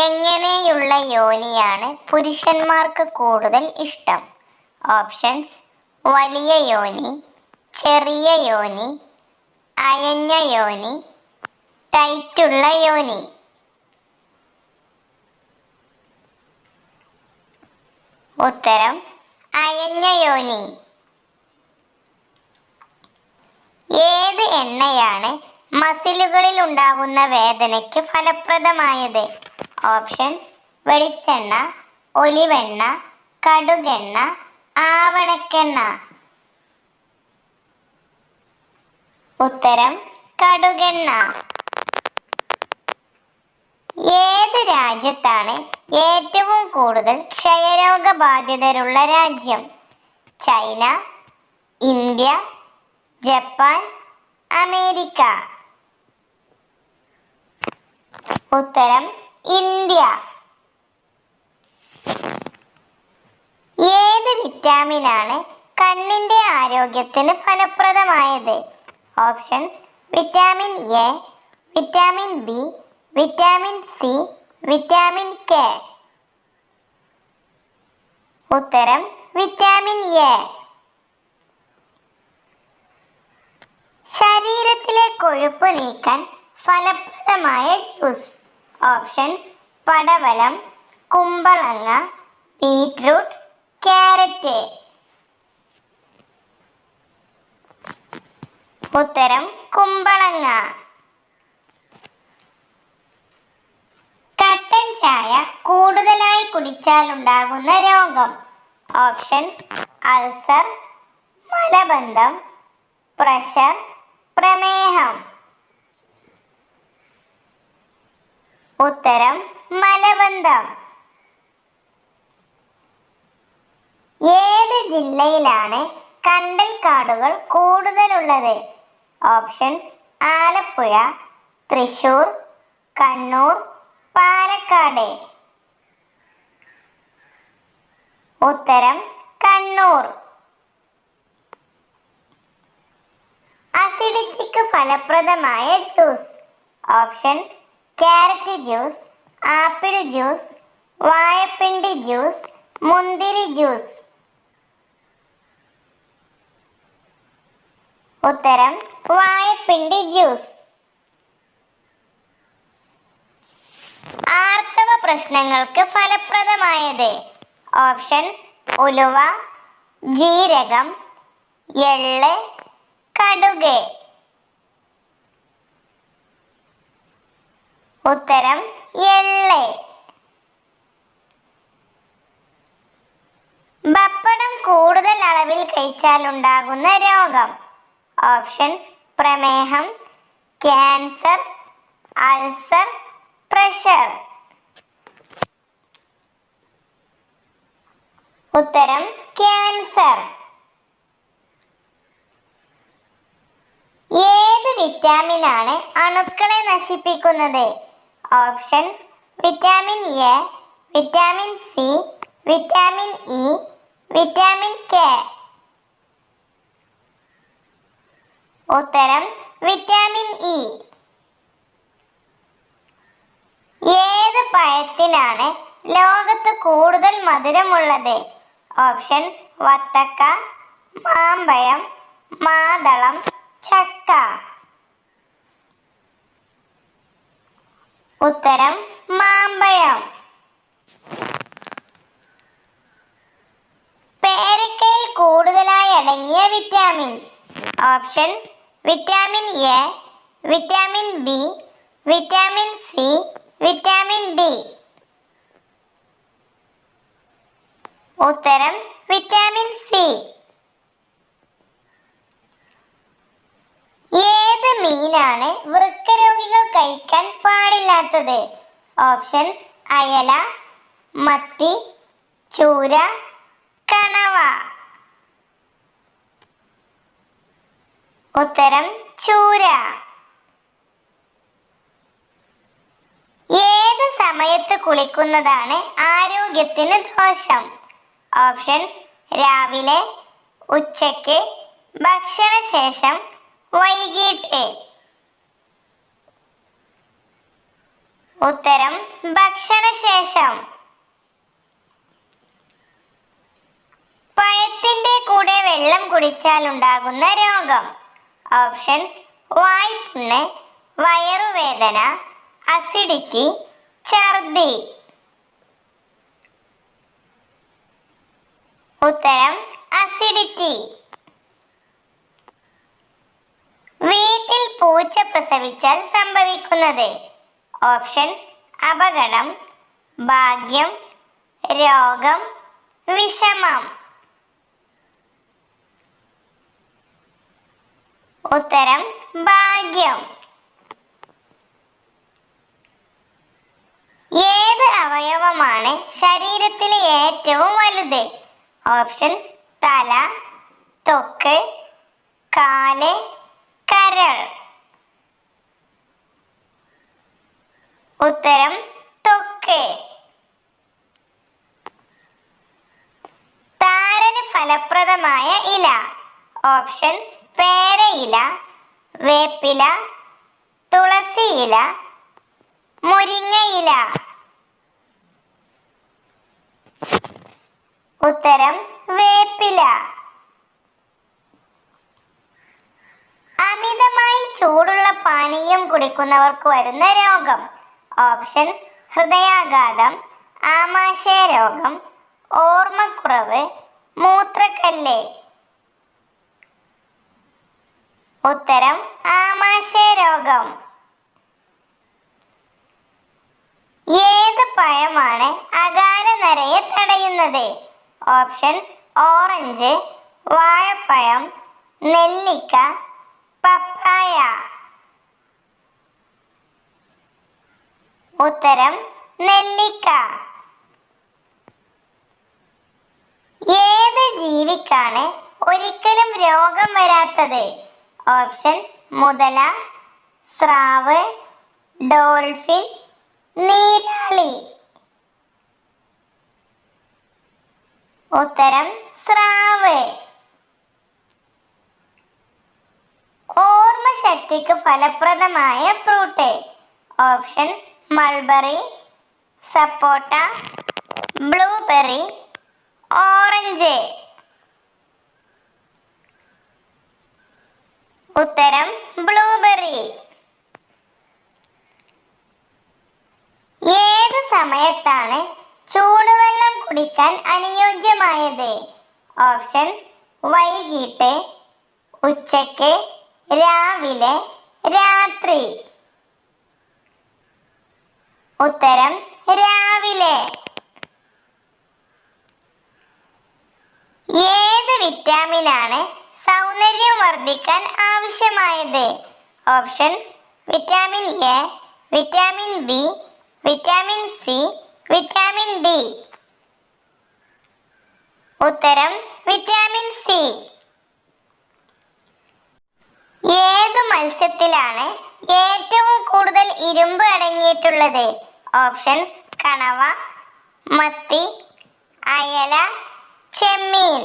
എങ്ങനെയുള്ള യോനിയാണ് പുരുഷന്മാർക്ക് കൂടുതൽ ഇഷ്ടം? ഓപ്ഷൻസ് വലിയ യോനി ചെറിയ യോനി അയഞ്ഞ യോനി ടൈറ്റുള്ള യോനി. ഉത്തരം അയഞ്ഞ യോനി. ഏത് എണ്ണയാണ് മസിലുകളിൽ ഉണ്ടാകുന്ന വേദനയ്ക്ക് ഫലപ്രദമായത്? ഓപ്ഷൻസ് വെളിച്ചെണ്ണ ഒലിവെണ്ണ കടുകെണ്ണ ആവണക്കെണ്ണ. ഉത്തരം കടുകെണ്ണ. ഏത് രാജ്യത്താണ് ഏറ്റവും കൂടുതൽ ക്ഷയരോഗബാധിതരുള്ള രാജ്യം? China India Japan America. ഉത്തരം ഇന്ത്യ. ഏത് വിറ്റാമിനാണ് കണ്ണിന്റെ ആരോഗ്യത്തിന് ഫലപ്രദമായത്? Options vitamin A vitamin B vitamin C vitamin K. ഉത്തരം വിറ്റാമിൻ എ. ശരീരത്തിലെ കൊഴുപ്പ് നീക്കാൻ ഫലപ്രദമായ ജ്യൂസ്. ഓപ്ഷൻസ് പടവലം കുമ്പളങ്ങ ബീറ്റ്റൂട്ട് ക്യാരറ്റ്. ഉത്തരം കുമ്പളങ്ങ. കട്ടൻ ചായ കൂടുതലായി കുടിച്ചാൽ ഉണ്ടാകുന്ന രോഗം. ഓപ്ഷൻസ് അൾസർ മലബന്ധം പ്രഷർ പ്രമേഹം. ഉത്തരം മലബന്ധം. ഏത് ജില്ലയിലാണ് കണ്ടൽക്കാടുകൾ കൂടുതലുള്ളത്? ഓപ്ഷൻസ് ആലപ്പുഴ തൃശൂർ കണ്ണൂർ പാലക്കാട്. ഉത്തരം കണ്ണൂർ. അസിഡിറ്റിക്ക് ഫലപ്രദമായ juice options carrot juice apple juice വാഴപ്പിണ്ടി ജ്യൂസ് മുന്തിരി ജ്യൂസ്. ഉത്തരം വാഴപ്പിണ്ടി ജ്യൂസ്. ആർത്തവ പ്രശ്നങ്ങൾക്ക് ഫലപ്രദമായത് ഓപ്ഷൻസ് ഉലുവ ജീരകം എള്ള് കടുക്. ഉത്തരം എള്ള്. പപ്പടം കൂടുതൽ അളവിൽ കഴിച്ചാൽ ഉണ്ടാകുന്ന രോഗം. ഓപ്ഷൻസ് പ്രമേഹം ക്യാൻസർ അൾസർ പ്രഷർ. ഉത്തരം ക്യാൻസർ. ഏത് വിറ്റാമിനാണ് അണുക്കളെ നശിപ്പിക്കുന്നത്? Options vitamin A vitamin C vitamin E vitamin K. ഉത്തരം വിറ്റാമിൻ ഇ. ഏത് പഴത്തിനാണ് ലോകത്ത് കൂടുതൽ മധുരമുള്ളത്? ഓപ്ഷൻസ് വത്തക്ക മാമ്പഴം മാതളം ചക്ക. ഉത്തരം മാമ്പഴം. പേരക്കയിൽ കൂടുതലായി അടങ്ങിയ vitamin. Options vitamin A vitamin B vitamin C vitamin D. ഉത്തരം വിറ്റാമിൻ സി. ഏത് മീനാണ് വൃക്കരോഗികൾ കഴിക്കാൻ പാടില്ലാത്തത്? ഓപ്ഷൻസ് അയല മത്തി ചൂര കണവ. ഉത്തരം ചൂര. ഏത് സമയത്ത് കുളിക്കുന്നതാണ് ആരോഗ്യത്തിന് ദോഷം? ഓപ്ഷൻസ് രാവിലെ ഉച്ചയ്ക്ക് ഭക്ഷണശേഷം വൈകിട്ട്. ഉത്തരം ഭക്ഷണശേഷം. പഴത്തിന്റെ കൂടെ വെള്ളം കുടിച്ചാൽ ഉണ്ടാകുന്ന രോഗം. ഓപ്ഷൻസ് വായ്പുണ്ണ് വയറുവേദന അസിഡിറ്റി ഛർദി. ഉത്തരം അസിഡിറ്റി. വീട്ടിൽ പൂച്ച പ്രസവിച്ചാൽ സംഭവിക്കുന്നത്. ഓപ്ഷൻസ് അപകടം ഭാഗ്യം രോഗം വിഷമം. ഉത്തരം ഭാഗ്യം. ഏത് അവയവമാണ് ശരീരത്തിലെ ഏറ്റവും വലുത്? ഓപ്ഷൻസ് തല ത്വക്ക് കാൽ കരൾ. ഉത്തരം തൊക്ക്. താരന് ഫലപ്രദമായ ഇല. ഓപ്ഷൻസ് പേരയില വേപ്പില തുളസിയില മുരിങ്ങയില ഉത്തരം വേപ്പില. ചൂടുള്ള പാനീയം കുടിക്കുന്നവർക്ക് വരുന്ന രോഗം. ഓപ്ഷൻസ് ഹൃദയാഘാതം ആമാശയ രോഗം ഓർമ്മക്കുറവ് മൂത്രക്കല്ല്. ഉത്തരം ആമാശയ രോഗം ഏത് പഴമാണ് അകാല നരയെ തടയുന്നത്? ഓപ്ഷൻസ് ഓറഞ്ച് വാഴപ്പഴം നെല്ലിക്ക പപ്പായ ഉത്തരം നെല്ലിക്ക. ഏത് ജീവിക്കാണ് ഒരിക്കലും രോഗം വരാത്തത്? ഓപ്ഷൻസ് മുതല സ്രാവ് ഡോൾഫിൻ നീരാളി. ഉത്തരം സ്രാവ്. ഓർമ്മശക്തിക്ക് ഫലപ്രദമായ fruit. Options mulberry sapota blueberry orange. ഉത്തരം ബ്ലൂബെറി. ഏത് സമയത്താണ് ചൂടുവെള്ളം കുടിക്കാൻ അനുയോജ്യമായത്? ഓപ്ഷൻസ് വൈകിട്ട് ഉച്ചയ്ക്ക് രാവിലെ രാത്രി. ഉത്തരം രാവിലെ. ഏത് വിറ്റാമിനാണ് സൗന്ദര്യം വർദ്ധിക്കാൻ ആവശ്യമായത്? Options vitamin A vitamin B vitamin C vitamin D. ഉത്തരം വിറ്റാമിൻ സി. ഏത് മത്സ്യത്തിലാണ് ഏറ്റവും കൂടുതൽ ഇരുമ്പ് അടങ്ങിയിട്ടുള്ളത്? ഓപ്ഷൻസ് കണവ മത്തി അയല ചെമ്മീൻ.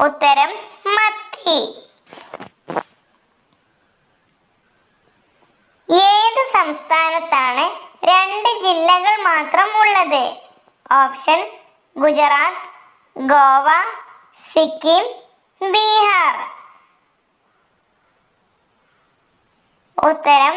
ഉത്തരം മത്തി. ഏത് സംസ്ഥാനത്താണ് രണ്ട് ജില്ലകൾ മാത്രം ഉള്ളത്? ഓപ്ഷൻസ് ഗുജറാത്ത് ഗോവ സിക്കിം ബീഹാർ. ഉത്തരം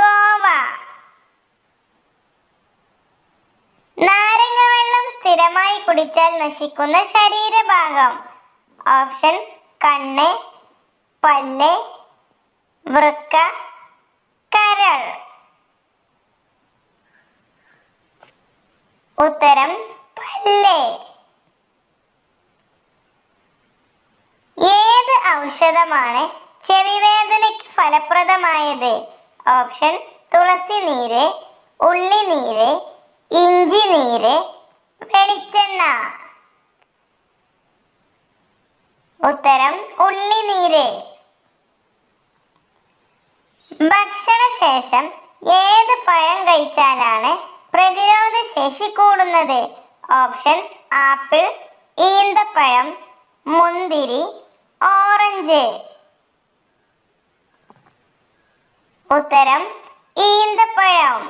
ഗോവ. നാരങ്ങ വെള്ളം സ്ഥിരമായി കുടിച്ചാൽ നശിക്കുന്ന ശരീരഭാഗം. ഓപ്ഷൻസ് കണ്ണ് പല്ല് വൃക്ക കരൾ. ഉത്തരം പല്ല് ഏത് ഔഷധമാണ് ചെവിവേദനയ്ക്ക് ഫലപ്രദമായത്. ഓപ്ഷൻസ് തുളസി നീര് ഉള്ളി നീര് ഇഞ്ചി നീര് വെളിച്ചെണ്ണ. ഉത്തരം ഉള്ളി നീര്. ഭക്ഷണശേഷം ഏത് പഴം കഴിച്ചാലാണ് പ്രതിരോധ ശേഷി കൂടുന്നത്? ഓപ്ഷൻസ് ആപ്പിൾ ഈന്തപ്പഴം മുന്തിരി ഓറഞ്ച് ഉത്തരം ഈന്തപ്പഴം.